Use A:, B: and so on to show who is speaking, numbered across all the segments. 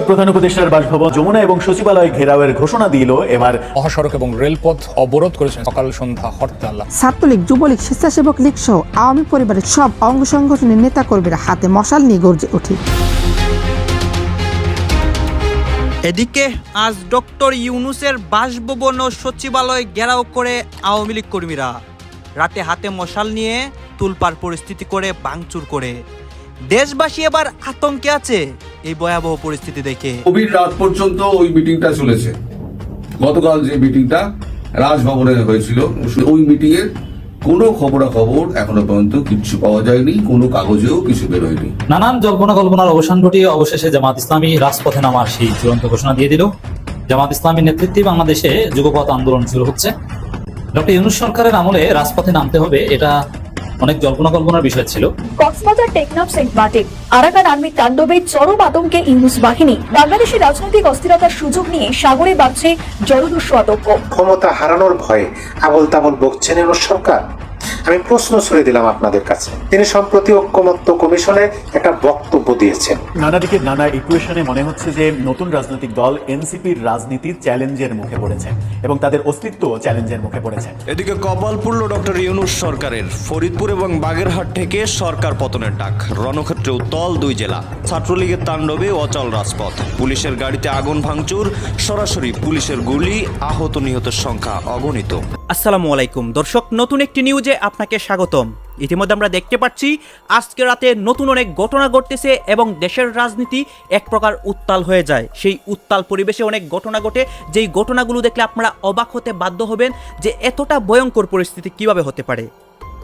A: প্রধান উপদেষ্টার বাসভবন যমুনা এবং সচিবালয় ঘেরাওয়ের ঘোষণা দিল এবার।
B: মহাসড়ক এবং রেলপথ অবরোধ করেছেন সকাল সন্ধ্যা হরতাল।
C: ছাত্রলীগ যুবলীগ স্বেচ্ছাসেবক লীগ সহ আওয়ামী পরিবারের সব অঙ্গ সংগঠনের নেতাকর্মীরা হাতে মশাল নিয়ে গর্জে ওঠে।
D: এদিকে আজ ডক্টর ইউনুসের বাসভবন ও সচিবালয় ঘেরাও করে আওয়ামী লীগ কর্মীরা। রাতে হাতে মশাল নিয়ে তুলপার পরিস্থিতি করে ভাঙচুর করে। দেশবাসী এবার আতঙ্কে আছে এই ভয়াবহ পরিস্থিতি দেখে।
E: গভীর রাত পর্যন্ত ওই মিটিংটা চলেছে। গতকাল যে মিটিংটা রাজভবনে হয়েছিল ওই মিটিং এর কোনো খবরাখবর এখনও পর্যন্ত কিচ্ছু পাওয়া যায়নি কোনো কাগজেও কিছু বেরোয়নি।
F: নানান জল্পনা কল্পনার অবসান ঘটিয়ে অবশেষে জামাত ইসলামী রাজপথে নামার সেই চূড়ান্ত ঘোষণা দিয়ে দিল। জামাত ইসলামীর নেতৃত্বে বাংলাদেশে যুগপথ আন্দোলন শুরু হচ্ছে। ডক্টর ইউনুস সরকারের আমলে রাজপথে নামতে হবে এটা অনেক জল্পনা কল্পনার বিষয় ছিল।
G: Cox's Bazar Teknaf Saint Martin. Arakan আর্মির তাণ্ডবে চরম আতঙ্কে ইউনুস বাহিনী বাংলাদেশের রাজনৈতিক অস্থিরতার সুযোগ নিয়ে সাগরে বাড়ছে জলদস্যু আতঙ্ক।
H: ক্ষমতা হারানোর ভয়ে আবল তাবল বকছেন সরকার। আমি প্রশ্ন ছুড়ে দিলাম আপনাদের কাছে। তিনি সম্প্রতি ঐক্যমত্য কমিশনে একটা বক্তব্য দিয়েছেন।
A: নানা দিকে নানা ইকুয়েশনে মনে হচ্ছে যে নতুন রাজনৈতিক দল এনসিপির রাজনীতি চ্যালেঞ্জের মুখে পড়েছে এবং তাদের অস্তিত্ব চ্যালেঞ্জের মুখে পড়েছে।
I: এদিকে কপাল পুরল ডক্টর ইউনুস সরকারের ফরিদপুর এবং বাগেরহাট থেকে সরকার পতনের ডাক। রণক্ষেত্রে উত্তল দুই জেলা। ছাত্রলীগের তাণ্ডবে অচল রাজপথ। পুলিশের গাড়িতে আগুন ভাঙচুর সরাসরি পুলিশের গুলি আহত নিহতের সংখ্যা অগণিত।
D: আসসালামু আলাইকুম। দর্শক, নতুন একটি নিউজে আপনাকে স্বাগতম। ইতিমধ্যে আমরা দেখতে পাচ্ছি, আজকে রাতে নতুন অনেক ঘটনা ঘটতেছে এবং দেশের রাজনীতি এক প্রকার উত্তাল হয়ে যায়। সেই উত্তাল পরিবেশে অনেক ঘটনা ঘটে। যেই ঘটনাগুলো দেখলে আপনারা অবাক হতে বাধ্য হবেন যে এতটা ভয়ঙ্কর পরিস্থিতি কীভাবে হতে পারে।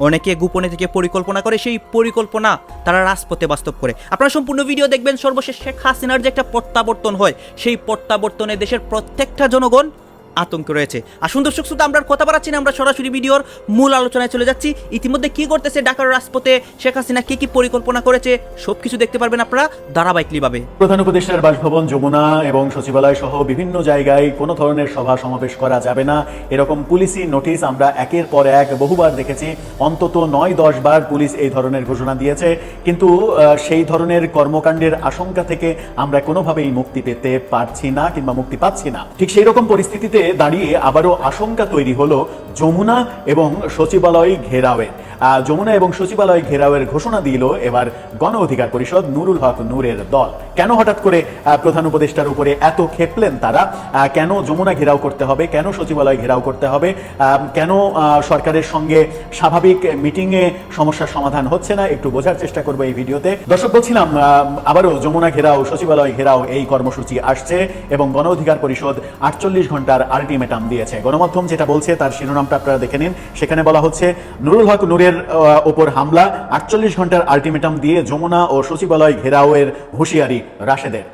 D: অনেকে গোপনে থেকে পরিকল্পনা করে, সেই পরিকল্পনা তারা রাজপথে বাস্তব করে। আপনারা সম্পূর্ণ ভিডিও দেখবেন, সর্বশেষ শেখ হাসিনার যে একটা প্রত্যাবর্তন হয়, সেই প্রত্যাবর্তনে দেশের প্রত্যেকটা জনগণ আতঙ্ক রয়েছে। আসুন দর্শক শ্রোতা, আমরা কথা বাড়াচ্ছি না, আমরা সরাসরি ভিডিওর মূল আলোচনায় চলে যাচ্ছি। ইতিমধ্যে কি করতেছে ঢাকার রাজপথে? শেখ হাসিনা কি কি পরিকল্পনা করেছে? সবকিছু দেখতে পারবেন আপনারা ধারাবাহিকভাবে
A: প্রধান উপদেষ্টার বাসভবন যমুনা এবং সচিবালয় সহ বিভিন্ন জায়গায় কোনো ধরনের সভা সমাবেশ করা যাবে না। এরকম পুলিশি নোটিশ আমরা একের পর এক বহুবার দেখেছি। অন্তত নয়, দশ বার পুলিশ এই ধরনের ঘোষণা দিয়েছে। কিন্তু সেই ধরনের কর্মকাণ্ডের আশঙ্কা থেকে আমরা কোনোভাবেই মুক্তি পেতে পারছি না কিংবা মুক্তি পাচ্ছি না। ঠিক সেই রকম পরিস্থিতিতে দাঁড়িয়ে আবারও আশঙ্কা তৈরি হলো যমুনা এবং সচিবালয় ঘেরাওয়ে। যমুনা এবং সচিবালয় ঘেরাওয়ের ঘোষণা দিল এবার গণ অধিকার পরিষদ নুরুল হক নূরের দল। কেন হঠাৎ করে প্রধান উপদেষ্টার উপরে এত খেপলেন তারা? কেন যমুনা ঘেরাও করতে হবে? কেন সচিবালয় ঘেরাও করতে হবে? কেন সরকারের সঙ্গে স্বাভাবিক মিটিংয়ে সমস্যার সমাধান হচ্ছে না? একটু বোঝার চেষ্টা করব এই ভিডিওতে। দর্শক, বলছিলাম আবারও যমুনা ঘেরাও, সচিবালয় ঘেরাও এই কর্মসূচি আসছে এবং গণ অধিকার পরিষদ আটচল্লিশ ঘণ্টার আলটিমেটাম দিয়েছে। গণমাধ্যম যেটা বলছে তার শিরোনামটা আপনারা দেখে নিন। সেখানে বলা হচ্ছে, নুরুল হক নূরের ওপর হামলা, আটচল্লিশ ঘণ্টার আলটিমেটাম দিয়ে যমুনা ও সচিবালয় ঘেরাওয়ের হুঁশিয়ারি। রাশেদের।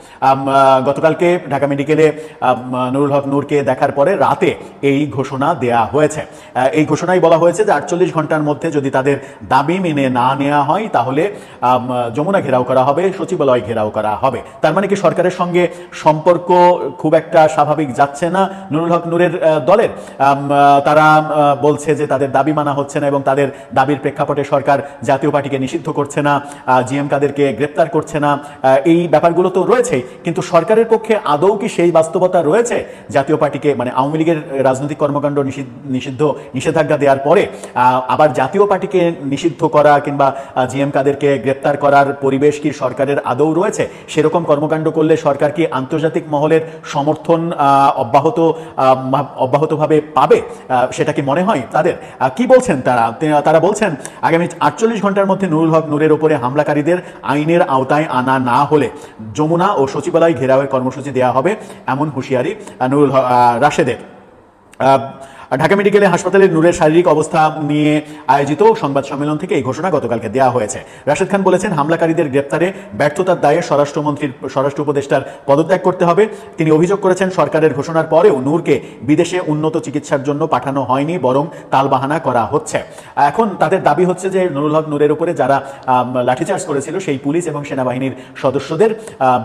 A: গতকালকে ঢাকা মেডিকেলে নুরুল হক নূরকে দেখার পরে রাতে এই ঘোষণা দেয়া হয়েছে। এই ঘোষণায় বলা হয়েছে যে আটচল্লিশ ঘণ্টার মধ্যে যদি তাদের দাবি মেনে না নেওয়া হয়, তাহলে যমুনা ঘেরাও করা হবে, সচিবালয় ঘেরাও করা হবে। তার মানে কি সরকারের সঙ্গে সম্পর্ক খুব একটা স্বাভাবিক যাচ্ছে না? নুরুল হক নূরের দলের তারা বলছে যে তাদের দাবি মানা হচ্ছে না এবং তাদের দাবির প্রেক্ষাপটে সরকার জাতীয় পার্টিকে নিষিদ্ধ করছে না জিএম কাদেরকে গ্রেপ্তার করছে না এই ব্যাপারগুলো তো রয়েছেই, কিন্তু সরকারের পক্ষে আদৌ কি সেই বাস্তবতা রয়েছে? জাতীয় পার্টিকে মানে আওয়ামী লীগের রাজনৈতিক কর্মকাণ্ড নিষিদ্ধ নিষিদ্ধ, নিষেধাজ্ঞা দেওয়ার পরে আবার জাতীয় পার্টিকে নিষিদ্ধ করা কিংবা জিএম কাদেরকে গ্রেপ্তার করার পরিবেশ কি সরকারের আদৌ রয়েছে? সেরকম কর্মকাণ্ড করলে সরকার কি আন্তর্জাতিক মহলের সমর্থন অব্যাহত অব্যাহতভাবে পাবে? সেটা কি মনে হয় তাদের? কি বলছেন তারা? তারা বলছেন, আগামী আটচল্লিশ ঘণ্টার মধ্যে নুরুল হক নূরের ওপরে হামলাকারীদের আইনের আওতায় আনা না হলে যমুনা ও সচিবালয় ঘেরাওয়ের কর্মসূচি দেওয়া হবে এমন হুঁশিয়ারি নুরুল রাশেদের। ঢাকা মেডিকেলে হাসপাতালে নূরের শারীরিক অবস্থা নিয়ে আয়োজিত সংবাদ সম্মেলন থেকে এই ঘোষণা গতকালকে দেওয়া হয়েছে। রাশেদ খান বলেছেন, হামলাকারীদের গ্রেপ্তারে ব্যর্থতার দায়ে স্বরাষ্ট্রমন্ত্রীর স্বরাষ্ট্র উপদেষ্টার পদত্যাগ করতে হবে। তিনি অভিযোগ করেছেন, সরকারের ঘোষণার পরেও নূরকে বিদেশে উন্নত চিকিৎসার জন্য পাঠানো হয়নি, বরং তালবাহানা করা হচ্ছে। এখন তাদের দাবি হচ্ছে যে, নুরুল হক নূরের উপরে যারা লাঠিচার্জ করেছিল, সেই পুলিশ এবং সেনাবাহিনীর সদস্যদের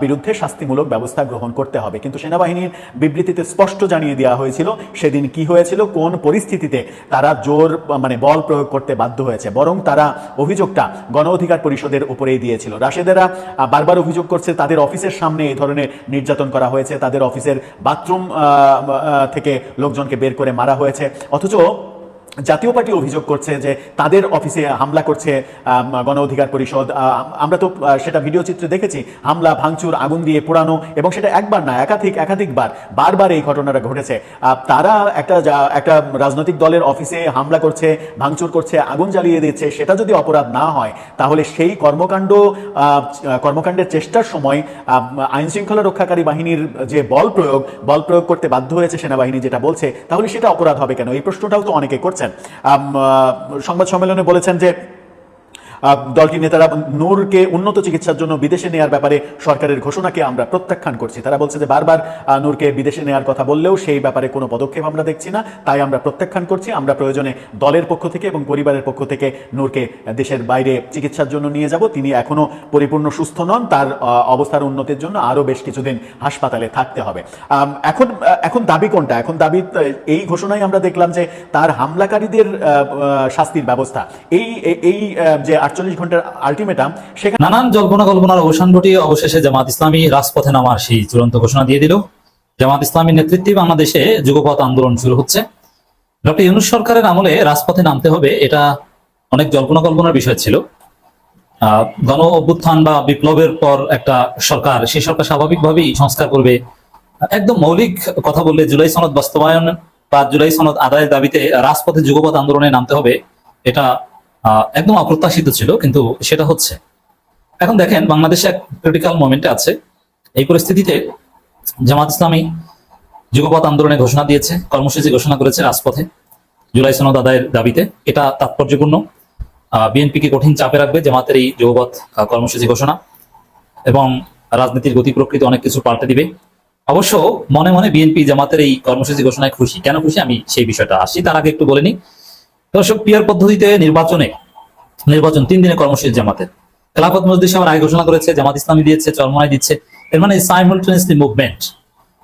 A: বিরুদ্ধে শাস্তিমূলক ব্যবস্থা গ্রহণ করতে হবে। কিন্তু সেনাবাহিনীর বিবৃতিতে স্পষ্ট জানিয়ে দেওয়া হয়েছিল, সেদিন কি হয়েছিল কোন পরিস্থিতিতে তারা জোর মানে বল প্রয়োগ করতে বাধ্য হয়েছে। বরং তারা অভিযোগটা গণ অধিকার পরিষদের উপরেই দিয়েছিল। রাশেদেরা বারবার অভিযোগ করছে, তাদের অফিসের সামনে এই ধরনের নির্যাতন করা হয়েছে। তাদের অফিসের বাথরুম থেকে লোকজনকে বের করে মারা হয়েছে। অথচ জাতীয় পার্টি অভিযোগ করছে যে তাদের অফিসে হামলা করছে গণ অধিকার পরিষদ। আমরা তো সেটা ভিডিও চিত্রে দেখেছি, হামলা, ভাঙচুর, আগুন দিয়ে পোড়ানো এবং সেটা একবার না, একাধিক, একাধিকবার, বারবার এই ঘটনাটা ঘটেছে। তারা একটা একটা রাজনৈতিক দলের অফিসে হামলা করছে, ভাঙচুর করছে, আগুন জ্বালিয়ে দিচ্ছে, সেটা যদি অপরাধ না হয়, তাহলে সেই কর্মকাণ্ড কর্মকাণ্ডের চেষ্টার সময় আইন শৃঙ্খলা রক্ষাকারী বাহিনীর যে বল প্রয়োগ বল প্রয়োগ করতে বাধ্য হয়েছে সেনাবাহিনী যেটা বলছে, তাহলে সেটা অপরাধ হবে কেন? এই প্রশ্নটাও তো অনেকে করছেন আহ, সংবাদ সম্মেলনে বলেছেন যে দলটির নেতারা নূরকে উন্নত চিকিৎসার জন্য বিদেশে নেওয়ার ব্যাপারে সরকারের ঘোষণাকে আমরা প্রত্যাখ্যান করছি। তারা বলছে যে বারবার নূরকে বিদেশে নেওয়ার কথা বললেও সেই ব্যাপারে কোনো পদক্ষেপ আমরা দেখছি না। তাই আমরা প্রত্যাখ্যান করছি। আমরা প্রয়োজনে দলের পক্ষ থেকে এবং পরিবারের পক্ষ থেকে নূরকে দেশের বাইরে চিকিৎসার জন্য নিয়ে যাব। তিনি এখনও পরিপূর্ণ সুস্থ নন। তার অবস্থার উন্নতির জন্য আরও বেশ কিছুদিন হাসপাতালে থাকতে হবে। এখন এখন দাবি কোনটা? এখন দাবি এই ঘোষণায় আমরা দেখলাম যে তার হামলাকারীদের শাস্তির ব্যবস্থা। এই, এই- যে আটচল্লিশ ঘণ্টার আলটিমেটাম সেখানে
F: নানান জল্পনা কল্পনার অবসান ঘটিয়ে অবশেষে জামাত ইসলামী রাজপথে নামার সেই চূড়ান্ত ঘোষণা দিয়ে দিল। জামাত ইসলামীর নেতৃত্বে বাংলাদেশে যুগপথ আন্দোলন শুরু হচ্ছে। ডক্টর ইউনুস সরকারের আমলে রাজপথে নামতে হবে, এটা অনেক জল্পনা কল্পনার বিষয় ছিল। গণ অভ্যুত্থান বা বিপ্লবের পর একটা সরকার, সেই সরকার স্বাভাবিকভাবেই সংস্কার করবে। একদম মৌলিক কথা বললে জুলাই সনদ বাস্তবায়ন বা জুলাই সনদ আদায়ের দাবিতে রাজপথে যুগপথ আন্দোলনে নামতে হবে, এটা একদম অপ্রত্যাশিত ছিল, কিন্তু সেটা হচ্ছে। এখন দেখেন, বাংলাদেশে এক ক্রিটিক্যাল মোমেন্টে আছে। এই পরিস্থিতিতে জামাত ইসলামী যুগপথ আন্দোলনে ঘোষণা দিয়েছে, কর্মসূচি ঘোষণা করেছে রাজপথে, জুলাই সনদ আদায়ের দাবিতে। এটা তাৎপর্যপূর্ণ। বিএনপিকে কঠিন চাপে রাখবে জামাতের এই যুগপথ কর্মসূচি ঘোষণা। এবং রাজনীতির গতি প্রকৃতি অনেক কিছু পাল্টে দিবে। অবশ্য মনে মনে বিএনপি জামাতের এই কর্মসূচি ঘোষণায় খুশি। কেন খুশি? আমি সেই বিষয়টা আসি। তার আগে একটু বলে নিই। দর্শক, পিয়ার পদ্ধতিতে নির্বাচনে, নির্বাচন তিন দিনের কর্মসূচি জামাতের খেলাফত মসজিদ সবার আগে ঘোষণা করেছে, জামাত ইসলামী দিয়েছে চরমনায় দিচ্ছে। এর মানে সাইমultaneously মুভমেন্ট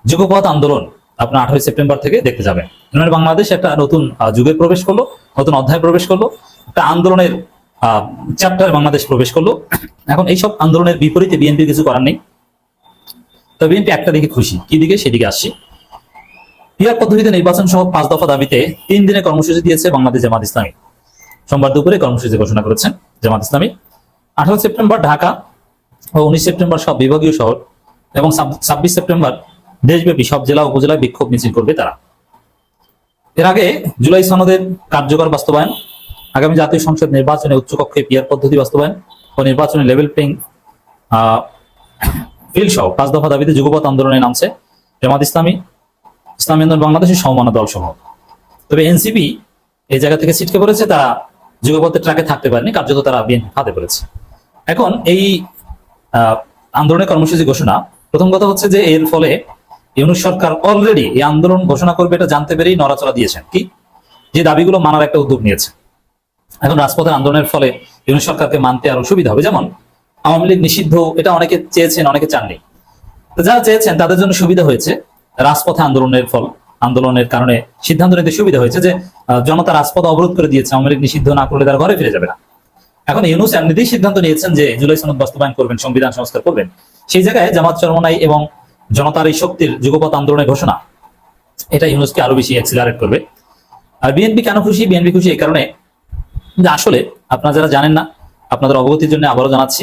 F: যুগপথ আন্দোলন আপনার আঠারোই সেপ্টেম্বর থেকে দেখতে যাবেন। মানে বাংলাদেশ একটা নতুন যুগে প্রবেশ করল, নতুন অধ্যায় প্রবেশ করল, একটা আন্দোলনের চ্যাপ্টার বাংলাদেশ প্রবেশ করল। এখন এইসব আন্দোলনের বিপরীতে বিএনপি কিছু করার নেই। তো বিএনপি একটা দিকে খুশি, কি দিকে? সেদিকে আসছি। পিয়ার পদ্ধতিতে নির্বাচন সহ পাঁচ দফা দাবিতে তিন দিনের কর্মসূচি দিয়েছে বাংলাদেশ জামাত ইসলামী। সোমবার দুপুরে কর্মসূচি ঘোষণা করেছেন জামাত ইসলামী। আঠারো সেপ্টেম্বর ঢাকা ও উনিশ সেপ্টেম্বর সব বিভাগীয় শহর এবং ছাব্বিশ সেপ্টেম্বর দেশব্যাপী সব জেলা উপজেলায় বিক্ষোভ মিছিল করবে তারা। এর আগে জুলাই সনদের কার্যকর বাস্তবায়ন, আগামী জাতীয় সংসদ নির্বাচনে উচ্চকক্ষে পিয়ার পদ্ধতি বাস্তবায়ন ও নির্বাচনে লেভেল প্লেইং ফিল্ড সহ পাঁচ দফা দাবিতে যুগপথ আন্দোলনে নামছে জামাত ইসলামী। ইসলামী আন্দোলন বাংলাদেশের সমমানা দল সহ তবে এনসিপি এই জায়গা থেকে ছিটকে পড়েছে, তারা যুগপথের ট্রাকে থাকতে পারেনি, কার্যত তারা বিএনপি হাতে পড়েছে। এখন এই আন্দোলনের কর্মসূচি ঘোষণা, প্রথম কথা হচ্ছে যে এর ফলে ইউনুস সরকার অলরেডি এই আন্দোলন ঘোষণা করবে এটা জানতে পেরেই নড়াচড়া দিয়েছেন। কি? যে দাবিগুলো মানার একটা উদ্যোগ নিয়েছে। এখন রাজপথের আন্দোলনের ফলে ইউনুস সরকারকে মানতে আরও সুবিধা হবে। যেমন আওয়ামী লীগ নিষিদ্ধ, এটা অনেকে চেয়েছেন, অনেকে চাননি। যারা চেয়েছেন তাদের জন্য সুবিধা হয়েছে। রাজপথে আন্দোলনের ফল, আন্দোলনের কারণে সিদ্ধান্ত নিতে সুবিধা হয়েছে যে জনতা রাজপথ অবরোধ করে দিয়েছে, আওয়ামী নিষিদ্ধ না করলে তারা ঘরে ফিরে যাবে না। এখন ইউনুস এমনিতেই সিদ্ধান্ত নিয়েছেন যে, জুলাই সনদ বাস্তবায়ন করবেন, সংবিধান সংস্কার করবেন। সেই জায়গায় জামাত চরমনাই এবং জনতার এই শক্তির যুগপথ আন্দোলনের ঘোষণা, এটা ইউনুসকে আরও বেশি অ্যাক্সিলারেট করবে। আর বিএনপি কেন খুশি? বিএনপি খুশি এই কারণে যে আসলে আপনারা যারা জানেন না, আপনাদের অবগতির জন্য আবারও জানাচ্ছি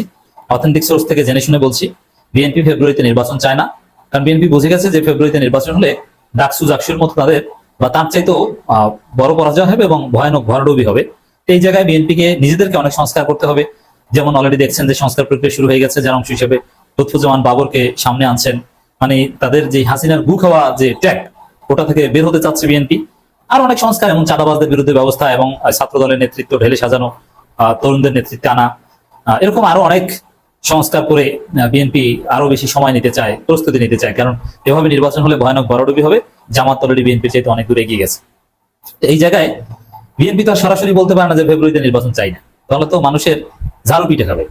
F: অথেন্টিক সোর্স থেকে জেনে শুনে বলছি, বিএনপি ফেব্রুয়ারিতে নির্বাচন চায় না। কারণ বিএনপি বুঝে গেছে যে ফেব্রুয়ারিতে নির্বাচন হলে ডাকসু জাকসুর মতো তাদের বা তার চাইতেও বড় পরাজয় হবে এবং ভয়ানক ভরাডুবি হবে। এই জায়গায় বিএনপিকে নিজেদেরকে অনেক সংস্কার করতে হবে। যেমন অলরেডি দেখছেন যে সংস্কার প্রক্রিয়া শুরু হয়ে গেছে, যার অংশ হিসেবে লুৎফুজ্জামান বাবরকে সামনে আনছেন। মানে তাদের যে হাসিনার গু খাওয়া যে ট্যাগ, ওটা থেকে বের হতে চাচ্ছে বিএনপি আর অনেক সংস্কার এবং চাঁদাবাজদের বিরুদ্ধে ব্যবস্থা এবং ছাত্র দলের নেতৃত্ব ঢেলে সাজানো তরুণদের নেতৃত্বে আনা এরকম আরও অনেক সংস্কার করে বিএনপি আরও বেশি সময় নিতে চায়, প্রস্তুতি নিতে চায়। কারণ এভাবে নির্বাচন হলে ভয়ানক বড়ডুবি হবে। জামাত অলরেডি বিএনপি চাইতে অনেক দূরে এগিয়ে গেছে। এই জায়গায় বিএনপি তো সরাসরি বলতে পারে না যে ফেব্রুয়ারিতে নির্বাচন চাই না। তাহলে তো মানুষের ঝাড়ু পিঠে খাবে।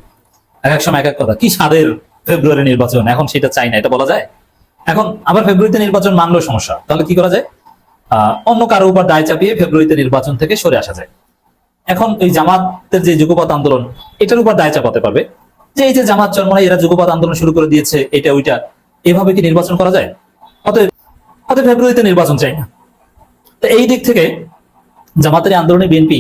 F: এক এক সময় এক এক কথা, কি স্বাদের ফেব্রুয়ারি নির্বাচন? এখন সেটা চাই না, এটা বলা যায়? এখন আবার ফেব্রুয়ারিতে নির্বাচন মানলো সমস্যা। তাহলে কি করা যায়? অন্য কারও উপর দায় চাপিয়ে ফেব্রুয়ারিতে নির্বাচন থেকে সরে আসা যায়। এখন এই জামাতের যে যুগপৎ আন্দোলন, এটার উপর দায় চাপাতে পারবে। যে এই যে জামাত চরমনে এরা যুগপৎ আন্দোলন শুরু করে দিয়েছে, এটা ওইটা, এভাবে কি নির্বাচন করা যায়? অতএব অতএব ফেব্রুয়ারিতে নির্বাচন চাই না। তো এই দিক থেকে জামাতের আন্দোলনে বিএনপি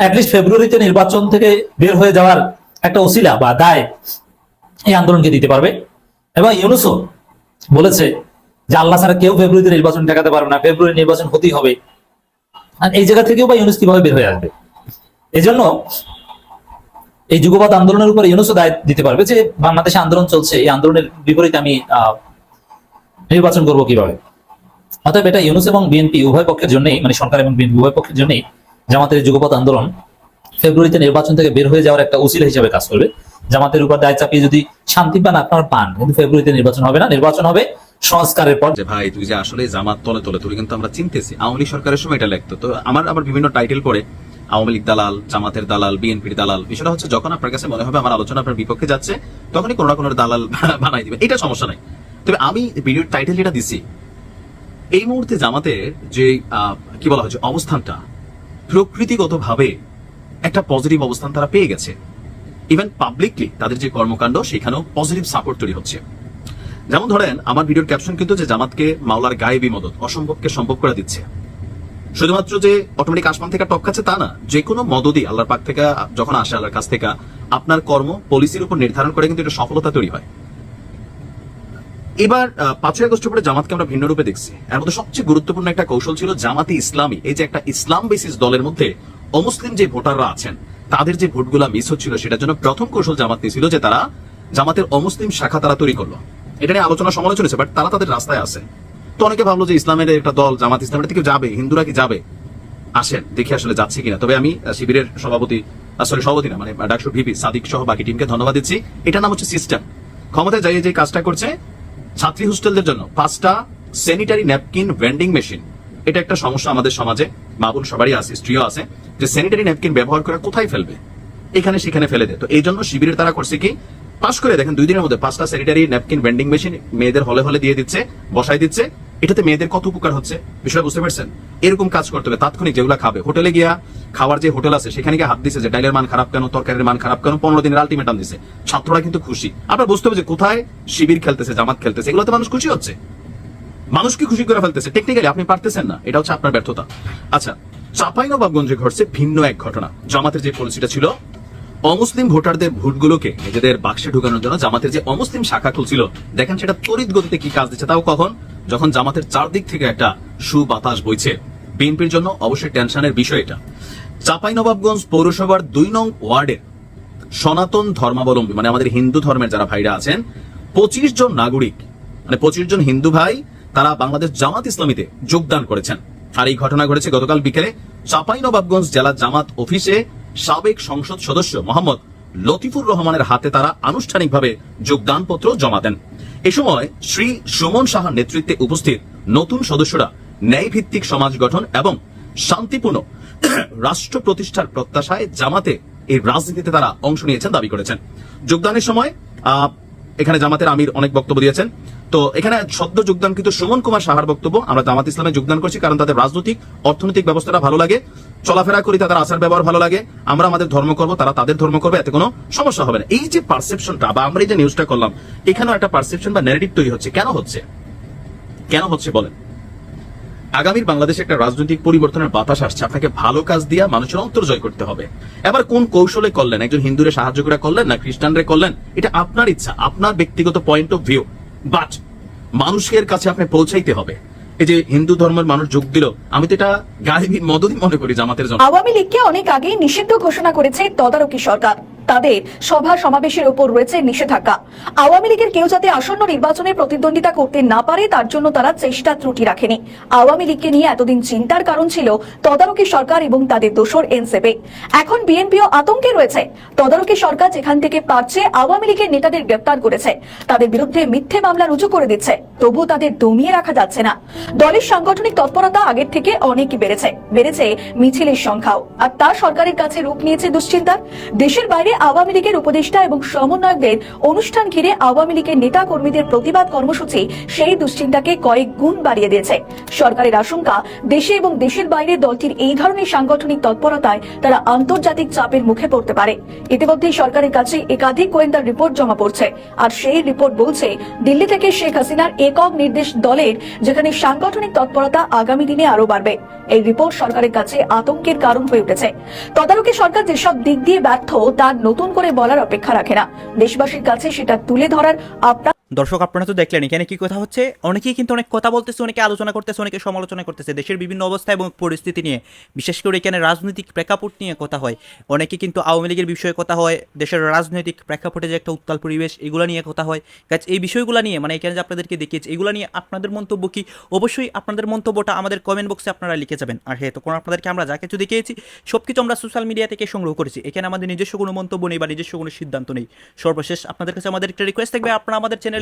F: অ্যাটলিস্ট ফেব্রুয়ারিতে নির্বাচন থেকে বের হয়ে যাওয়ার একটা ওসিলা বা দায় এই আন্দোলনকে দিতে পারবে। এবং ইউনুসও বলেছে যে আল্লাহ ছাড়া কেউ ফেব্রুয়ারিতে নির্বাচন ঠেকাতে পারবে না, ফেব্রুয়ারি নির্বাচন হতেই হবে। আর এই জায়গা থেকেও বা ইউনুস কীভাবে বের হয়ে আসবে? এই জন্য এই যুগপৎ আন্দোলনের উপর ইউনুসও দায় দিতে পারবে যে বাংলাদেশে আন্দোলন চলছে, এই আন্দোলনের বিপরীতে আমি নির্বাচন করব কীভাবে? অতএব এটা ইউনুস এবং বিএনপি উভয় পক্ষের জন্যই মানে সরকার এবং বিএনপি উভয় পক্ষের জন্যই জামাতের এই যুগপৎ আন্দোলন ফেব্রুয়ারিতে নির্বাচন থেকে বের হয়ে যাওয়ার একটা উচিলা হিসেবে কাজ করবে। জামাতের উপর দায় চাপিয়ে যদি শান্তি পান, আপনার পান। কিন্তু ফেব্রুয়ারিতে নির্বাচন হবে না, নির্বাচন হবে সংস্কারের পর।
J: যে ভাই, তুই যে আসলে জামাত তলে তলে তুই কিন্তু আমরা চিনতেছি। আওয়ামী সরকারের সময় এটা লাগতো তো আমার আবার বিভিন্ন টাইটেল পড়ে। আওয়ামী লীগ দালাল, জামাতের দালাল, বিএনপির দালাল, বিষয়টা হচ্ছে যখন আপনার কাছে মনে হবে আমার আলোচনা আপনার বিপক্ষে যাচ্ছে, তখনই কোনো না কোনো দালাল বানাই দিবে। এটা সমস্যা নাই। তবে আমি ভিডিওর টাইটেল যেটা দিছি, এই মুহূর্তে জামাতের যে কি বলা হচ্ছে অবস্থানটা, প্রকৃতিগতভাবে একটা পজিটিভ অবস্থান তারা পেয়ে গেছে। ইভেন পাবলিকলি তাদের যে কর্মকাণ্ড, সেখানেও পজিটিভ সাপোর্ট তৈরি হচ্ছে। যেমন ধরেন, আমার ভিডিওর ক্যাপশন কিন্তু যে জামাতকে মাওলার গায়েবী মদত অসম্ভবকে সম্ভব করে দিচ্ছে। শুধুমাত্র যে অটোমেটিক আসমান থেকে টপ খাচ্ছে তা না, যে কোনো মদতই আল্লাহর পাক থেকে, যখন আসে আল্লাহর কাছ থেকে, আপনার কর্ম পলিসির উপর নির্ধারণ করে কিন্তু এটা সফলতা তৈরি হয়। এবার পাঁচই আগস্ট পরে জামাতকে আমরা ভিন্ন রূপে দেখছি। এর মধ্যে সবচেয়ে গুরুত্বপূর্ণ একটা কৌশল ছিল জামাতি ইসলামী। এই যে একটা ইসলাম বেসিস দলের মধ্যে অমুসলিম যে ভোটাররা আছেন, তাদের যে ভোটগুলা মিস হচ্ছিল, সেটার জন্য প্রথম কৌশল জামাত নিয়েছিল যে তারা জামাতের অমুসলিম শাখা তারা তৈরি করল। এটা নিয়ে আলোচনা সমালোচনা হয়েছে বাট তারা তাদের রাস্তায় আছে তো অনেকে ভাবলো যে ইসলামের একটা দল, জামাত ইসলামের থেকে যাবে, হিন্দুরা কি যাবে? আসেন, দেখি আসলে যাচ্ছে কিনা। তবে আমি শিবিরের সভাপতি সরি সভাপতি না মানে ডাক্তার ভিপি সাদিক সহ বাকি টিমকে ধন্যবাদ দিচ্ছি। এটার নাম হচ্ছে সিস্টেম ক্ষমতায় যাই যে কাজটা করছে, ছাত্রী হোস্টেলদের জন্য পাঁচটা স্যানিটারি ন্যাপকিন ভেন্ডিং মেশিন এটা একটা সমস্যা আমাদের সমাজে, মা সবারই আছে, স্ত্রীও আছে। যে স্যানিটারি ন্যাপকিন ব্যবহার করে কোথায় ফেলবে? এখানে সেখানে ফেলে দেয় তো এই জন্য শিবিরের তারা করছে কি পাস করে দেখেন, দুই দিনের মধ্যে পাঁচটা স্যানিটারি ন্যাপকিন ভেন্ডিং মেশিন মেয়েদের হলে হলে দিয়ে দিচ্ছে বসাই দিচ্ছে। এটাতে মেয়েদের কত উপকার হচ্ছে? বিষয় বুঝতে পারছেন? এরকম কাজ করতে হবে, তাৎক্ষণিক যেগুলো খাবে। হোটেলে গিয়া খাওয়ার যে হোটেল আছে, সেখানে গিয়ে হাত দিছে যে, ডাইলের মান খারাপ কেন? তরকারির মান খারাপ কেন? পনেরো দিনের আলটিমেটাম দিছে। ছাত্ররা কিন্তু খুশি। আপনার বুঝতে হবে যে, কোথায় শিবির খেলতেছে, জামাত খেলতেছে, এগুলোতে মানুষ খুশি হচ্ছে। মানুষকে খুশি করে ফেলতেছে। টেকনিক্যালি আপনি পারতেছেন না, এটা হচ্ছে আপনার ব্যর্থতা। আচ্ছা চাঁপাইনবাবগঞ্জে ঘটছে ভিন্ন এক ঘটনা। জামাতের যে পলিসিটা ছিল অমুসলিম ভোটারদের ভোটগুলোকে নিজেদের বাক্সে ঢুকানোর জন্য জামাতের যে অমুসলিম শাখা খুলছিল, দেখেন সেটা তড়িৎ গতিতে কি কাজ দিচ্ছে, তাও কখন? যখন জামাতের চারদিক থেকে একটা সুবাতাস বইছে। বিএনপির জন্য অবশ্যই টেনশনের বিষয় এটা। চাঁপাইনবাবগঞ্জ পৌরসভার দুই নং ওয়ার্ডের সনাতন ধর্মাবলম্বী মানে আমাদের হিন্দু ধর্মের যারা ভাইরা আছেন, পঁচিশ জন নাগরিক মানে পঁচিশ জন হিন্দু ভাই, তারা বাংলাদেশ জামাত ইসলামীতে যোগদান করেছেন। আর এই ঘটনা ঘটেছে গতকাল বিকেলে চাঁপাইনবাবগঞ্জ জেলা জামাত অফিসে সাবেক সংসদ সদস্য মোহাম্মদ লতিফুর রহমানের হাতে তারা আনুষ্ঠানিকভাবে যোগদানপত্র জমা দেন। এ সময় শ্রী সুমন সাহার নেতৃত্বে উপস্থিত নতুন সদস্যরা ন্যায়ভিত্তিক সমাজ গঠন এবং শান্তিপূর্ণ রাষ্ট্র প্রতিষ্ঠার প্রত্যাশায় জামাতে এই রাজনীতিতে তারা অংশ নিয়েছেন দাবি করেছেন। যোগদানের সময় এখানে জামাতের আমির অনেক বক্তব্য দিয়েছেন। তো এখানে সদ্য যোগদান কিন্তু সুমন কুমার সাহার বক্তব্য আমরা জামাত ইসলামে যোগদান করছি কারণ তাদের রাজনৈতিক, অর্থনৈতিক ব্যবস্থাটা ভালো লাগে। চলাফেরা করি, তাদের আচার ব্যবহার ভালো লাগে, আমরা আমাদের ধর্ম করব, তারা তাদের ধর্ম করবে, এতে কোনো সমস্যা হবে না। এই যে পারসেপশনটা বা আমরা এই যে নিউজটা করলাম, এখানেও একটা পারসেপশন বা ন্যারেটিভ তৈরি হচ্ছে। কেন হচ্ছে? কেন হচ্ছে বলেন? আগামীর বাংলাদেশে একটা রাজনৈতিক পরিবর্তনের বাতাস আসছে। আপনাকে ভালো কাজ দিয়া মানুষের অন্তর জয় করতে হবে। এবার কোন কৌশলে করলেন? একজন হিন্দুরে সাহায্য করে করলেন না খ্রিস্টানরে করলেন? এটা আপনার ইচ্ছা, আপনার ব্যক্তিগত পয়েন্ট অফ ভিউ বাট মানুষের কাছে আপনি পৌঁছাইতে হবে। এই যে হিন্দু ধর্মের মানুষ যোগ দিল, আমি তো এটা গায়েবী মদতই মনে করি জামাতের জন্য
G: আওয়ামী লীগকে অনেক আগেই নিষিদ্ধ ঘোষণা করেছে তদারকি সরকার। তাদের সভা সমাবেশের উপর রয়েছে নিষেধাজ্ঞা। আওয়ামী লীগের কেউ যাতে আসন্ন নির্বাচনে প্রতিদ্বন্দ্বিতা করতে না পারে, তার জন্য তারা চেষ্টা ত্রুটি রাখেনি। আওয়ামী লীগকে নিয়ে এতদিন চিন্তার কারণ ছিল তদারকি সরকার এবং তাদের দোসর এনসেপে। এখন বিএনপিও আতঙ্কে রয়েছে। তদারকি সরকার যেখান থেকে পারছে, আওয়ামী লীগের নেতাদের গ্রেপ্তার করেছে। তাদের বিরুদ্ধে মিথ্যে মামলা রুজু করে দিচ্ছে। তবু তাদের দমিয়ে রাখা যাচ্ছে না। দলের সাংগঠনিক তৎপরতা আগের থেকে অনেক বেড়েছে। বেড়েছে মিছিলের সংখ্যাও। আর তা সরকারের কাছে রূপ নিয়েছে দুশ্চিন্তার। দেশের বাইরে আওয়ামী লীগের উপদেষ্টা এবং সমন্বয়কদের অনুষ্ঠান ঘিরে আওয়ামী লীগের নেতা কর্মীদের প্রতিবাদ কর্মসূচি, সেই দুশ্চিন্তাকে কয়েক গুণ বাড়িয়ে দিয়েছে। সরকারের আশঙ্কা, দেশে এবং দেশের বাইরে দলটির এই ধরনের সাংগঠনিক তৎপরতায় তারা আন্তর্জাতিক চাপের মুখে পড়তে পারে। ইতিমধ্যেই সরকারের কাছে একাধিক গোয়েন্দার রিপোর্ট জমা পড়ছে। আর সেই রিপোর্ট বলছে, দিল্লি থেকে শেখ হাসিনার একক নির্দেশ দলের, যেখানে সাংগঠনিক তৎপরতা আগামী দিনে আরও বাড়বে। এই রিপোর্ট সরকারের কাছে আতঙ্কের কারণ হয়ে উঠেছে। তদারকি সরকার যেসব দিক দিয়ে ব্যর্থ তা নতুন করে বলার অপেক্ষা রাখে না। দেশবাসীর কাছে সেটা তুলে ধরার আপনার
D: দর্শক, আপনারা তো দেখলেন, এখানে কি কথা হচ্ছে? অনেকেই কিন্তু অনেক কথা বলতেছে, অনেকে আলোচনা করতেছে, অনেকে সমালোচনা করতেছে। দেশের বিভিন্ন অবস্থা এবং পরিস্থিতি নিয়ে, বিশেষ করে এখানে রাজনৈতিক প্রেক্ষাপট নিয়ে কথা হয়। অনেকে কিন্তু আওয়ামী লীগের বিষয়ে কথা হয়, দেশের রাজনৈতিক প্রেক্ষাপটে যে একটা উত্তাল পরিবেশ, এগুলো নিয়ে কথা হয়। কাজ এই বিষয়গুলো নিয়ে মানে এখানে যে আপনাদেরকে দেখিয়েছি, এগুলো নিয়ে আপনাদের মন্তব্য কি? অবশ্যই আপনাদের মন্তব্যটা আমাদের কমেন্ট বক্সে আপনারা লিখে যাবেন। আর হ্যাঁ তখন আপনাদেরকে আমরা যা কিছু দেখিয়েছি সব কিছু আমরা সোশ্যাল মিডিয়া থেকে সংগ্রহ করেছি। এখানে আমাদের নিজস্ব কোনো মন্তব্য নেই বা নিজস্ব কোনো সিদ্ধান্ত নেই। সর্বশেষ আপনাদের কাছে আমাদের একটা রিকোয়েস্ট থাকবে, আপনারা আমাদের চ্যানেলের